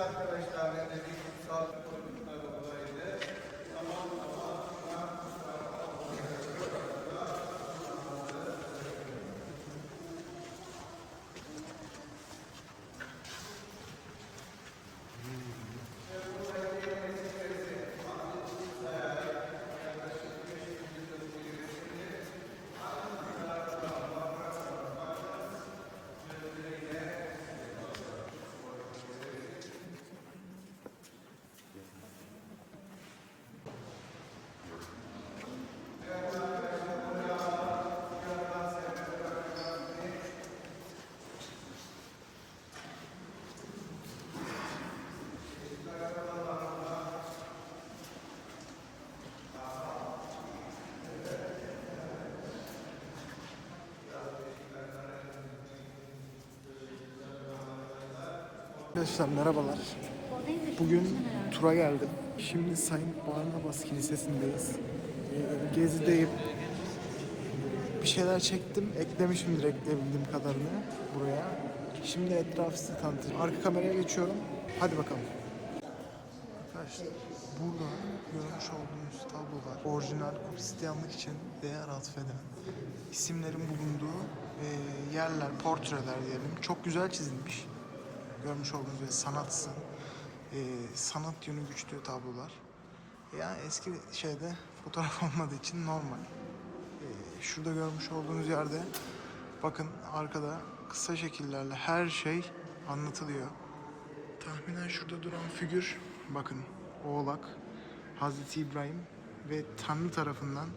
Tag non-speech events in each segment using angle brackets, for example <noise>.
arkadaşlar. Arkadaşlar merhabalar. Bugün tura geldim. Şimdi Saint Barnabas Kilisesi'ndeyiz. Ee, Gezideyim. Bir şeyler çektim. Eklemişimdir ekleyebildiğim kadarını buraya. Şimdi etrafı size tanıtayım. Arka kameraya geçiyorum. Hadi bakalım. Arkadaşlar burada görmüş olduğunuz tablolar orijinal Hristiyanlık için değer atfeden isimlerin bulunduğu e, yerler, portreler diyelim. Çok güzel çizilmiş. Görmüş olduğunuz gibi sanatsı, e, sanat yönü güçlü tablolar. Yani eski şeyde fotoğraf <laughs> olmadığı için normal. E, şurada görmüş olduğunuz yerde bakın arkada kısa şekillerle her şey anlatılıyor. Tahminen şurada duran figür bakın oğlak Hazreti İbrahim ve Tanrı tarafından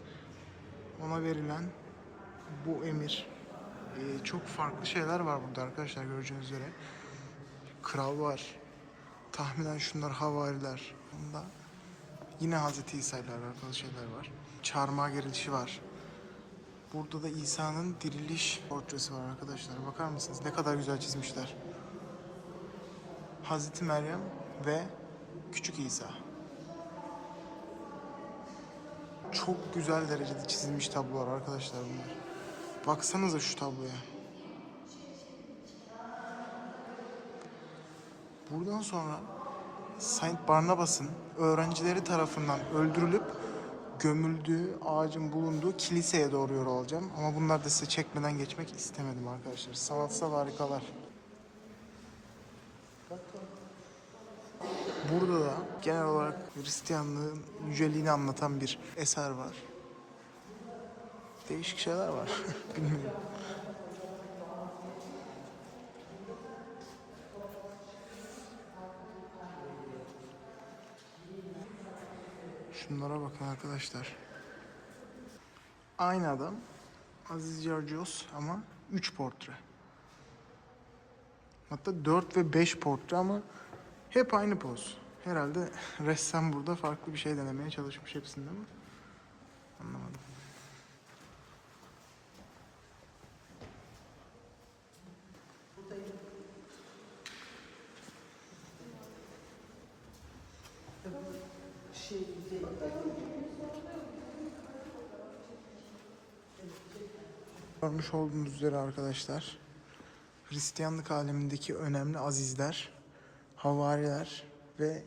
ona verilen bu emir. Ee, çok farklı şeyler var burada arkadaşlar göreceğiniz üzere. Kral var. Tahminen şunlar havariler. Bunda yine Hazreti İsa ile alakalı şeyler var. Çarmıha gerilişi var. Burada da İsa'nın diriliş portresi var arkadaşlar. Bakar mısınız? Ne kadar güzel çizmişler. Hazreti Meryem ve Küçük İsa. Çok güzel derecede çizilmiş tablolar arkadaşlar bunlar. Baksanıza şu tabloya. Buradan sonra Saint Barnabas'ın öğrencileri tarafından öldürülüp gömüldüğü ağacın bulunduğu kiliseye doğru yol alacağım. Ama bunlar da size çekmeden geçmek istemedim arkadaşlar. Sanatsal harikalar. Burada da genel olarak Hristiyanlığın yüceliğini anlatan bir eser var. Değişik şeyler var. <laughs> Bilmiyorum. Şunlara bakın arkadaşlar. Aynı adam Aziz Georgios ama 3 portre. Hatta 4 ve 5 portre ama hep aynı poz. Herhalde ressam burada farklı bir şey denemeye çalışmış hepsinde ama anlamadım. Görmüş olduğunuz üzere arkadaşlar Hristiyanlık alemindeki önemli azizler, havariler ve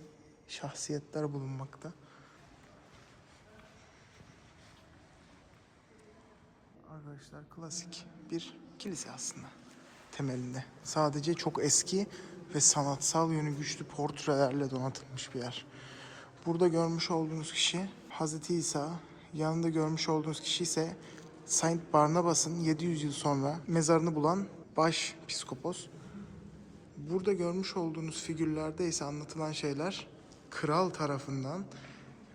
şahsiyetler bulunmakta. Arkadaşlar klasik bir kilise aslında temelinde. Sadece çok eski ve sanatsal yönü güçlü portrelerle donatılmış bir yer. Burada görmüş olduğunuz kişi Hazreti İsa, yanında görmüş olduğunuz kişi ise Saint Barnabas'ın 700 yıl sonra mezarını bulan baş piskopos. Burada görmüş olduğunuz figürlerde ise anlatılan şeyler kral tarafından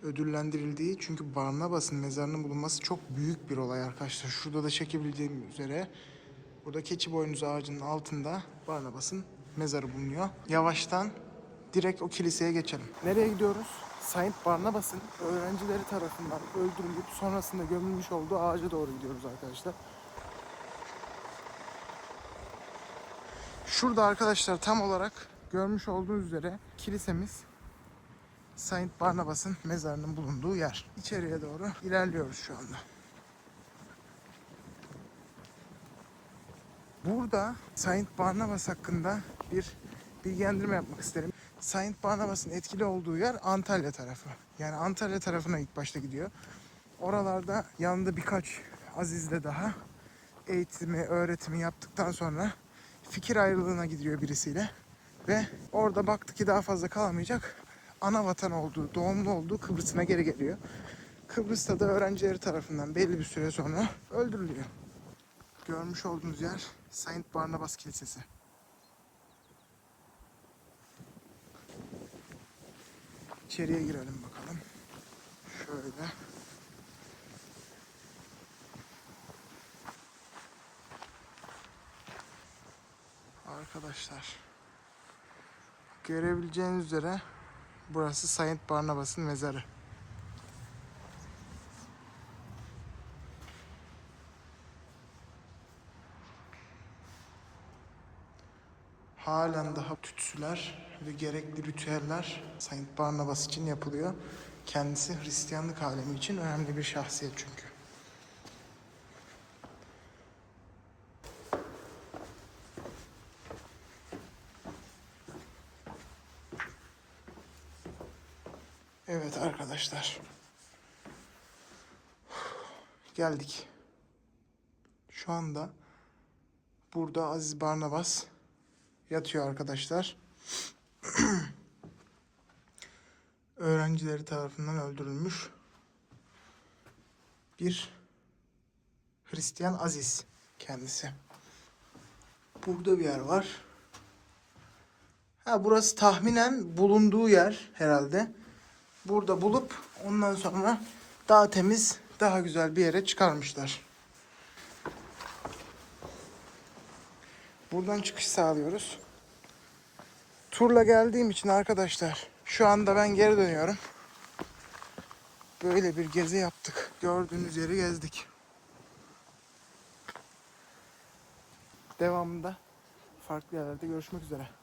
ödüllendirildiği çünkü Barnabas'ın mezarının bulunması çok büyük bir olay arkadaşlar. Şurada da çekebildiğim üzere burada keçi boynuzu ağacının altında Barnabas'ın mezarı bulunuyor. Yavaştan direkt o kiliseye geçelim. Nereye gidiyoruz? Saint Barnabas'ın öğrencileri tarafından öldürülüp sonrasında gömülmüş olduğu ağaca doğru gidiyoruz arkadaşlar. Şurada arkadaşlar tam olarak görmüş olduğunuz üzere kilisemiz Saint Barnabas'ın mezarının bulunduğu yer. İçeriye doğru ilerliyoruz şu anda. Burada Saint Barnabas hakkında bir bilgilendirme yapmak isterim. Saint Barnabas'ın etkili olduğu yer Antalya tarafı. Yani Antalya tarafına ilk başta gidiyor. Oralarda yanında birkaç azizle daha eğitimi, öğretimi yaptıktan sonra fikir ayrılığına gidiyor birisiyle. Ve orada baktı ki daha fazla kalamayacak. Ana vatan olduğu, doğumlu olduğu Kıbrıs'ına geri geliyor. Kıbrıs'ta da öğrencileri tarafından belli bir süre sonra öldürülüyor. Görmüş olduğunuz yer Saint Barnabas Kilisesi. İçeriye girelim bakalım. Şöyle. Arkadaşlar. Görebileceğiniz üzere burası Saint Barnabas'ın mezarı. Halen daha tütsüler ve gerekli ritüeller Saint Barnabas için yapılıyor. Kendisi Hristiyanlık alemi için önemli bir şahsiyet çünkü. Evet arkadaşlar. Geldik. Şu anda burada Aziz Barnabas yatıyor arkadaşlar. <clears throat> Öğrencileri tarafından öldürülmüş. Bir Hristiyan Aziz kendisi. Burada bir yer var. Ha burası tahminen bulunduğu yer herhalde. Burada bulup ondan sonra daha temiz, daha güzel bir yere çıkarmışlar. Buradan çıkış sağlıyoruz. Turla geldiğim için arkadaşlar şu anda ben geri dönüyorum. Böyle bir gezi yaptık. Gördüğünüz yeri gezdik. Devamında farklı yerlerde görüşmek üzere.